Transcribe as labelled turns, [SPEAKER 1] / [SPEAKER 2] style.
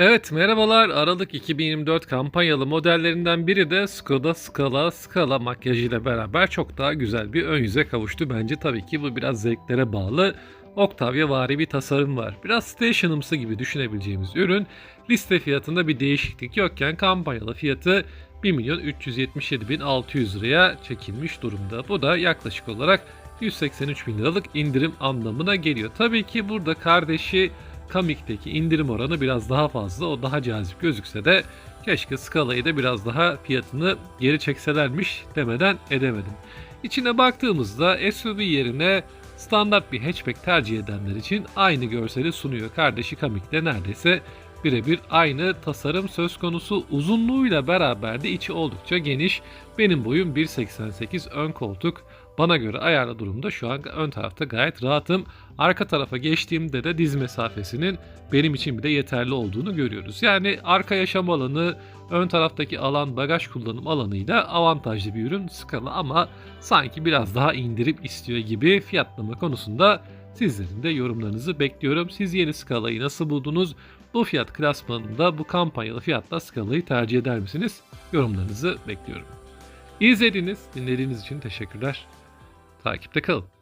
[SPEAKER 1] Evet merhabalar Aralık 2024 kampanyalı modellerinden biri de Skoda Scala Scala makyajıyla beraber çok daha güzel bir ön yüze kavuştu. Bence tabii ki bu biraz zevklere bağlı. Octavia vari bir tasarım var. Biraz stationımsı gibi düşünebileceğimiz ürün liste fiyatında bir değişiklik yokken kampanyalı fiyatı 1 milyon 377 bin 600 liraya çekilmiş durumda. Bu da yaklaşık olarak 183 bin liralık indirim anlamına geliyor. Tabii ki burada kardeşi Kamik'teki indirim oranı biraz daha fazla. O daha cazip gözükse de keşke Scala'yı da biraz daha fiyatını geri çekselermiş demeden edemedim. İçine baktığımızda SUV yerine standart bir hatchback tercih edenler için aynı görseli sunuyor. Kardeşi Kamik'te neredeyse birebir aynı tasarım söz konusu uzunluğuyla beraber de içi oldukça geniş. Benim boyum 1.88 ön koltuk bana göre ayarlı durumda şu an ön tarafta gayet rahatım. Arka tarafa geçtiğimde de diz mesafesinin benim için bile yeterli olduğunu görüyoruz. Yani arka yaşam alanı, ön taraftaki alan bagaj kullanım alanıyla avantajlı bir ürün Scala ama sanki biraz daha indirip istiyor gibi fiyatlama konusunda sizlerin de yorumlarınızı bekliyorum. Siz yeni Scala'yı nasıl buldunuz? Bu fiyat klasmanında bu kampanyalı fiyatla Scala'yı tercih eder misiniz? Yorumlarınızı bekliyorum. İzlediğiniz, dinlediğiniz için teşekkürler. Takipte kalın.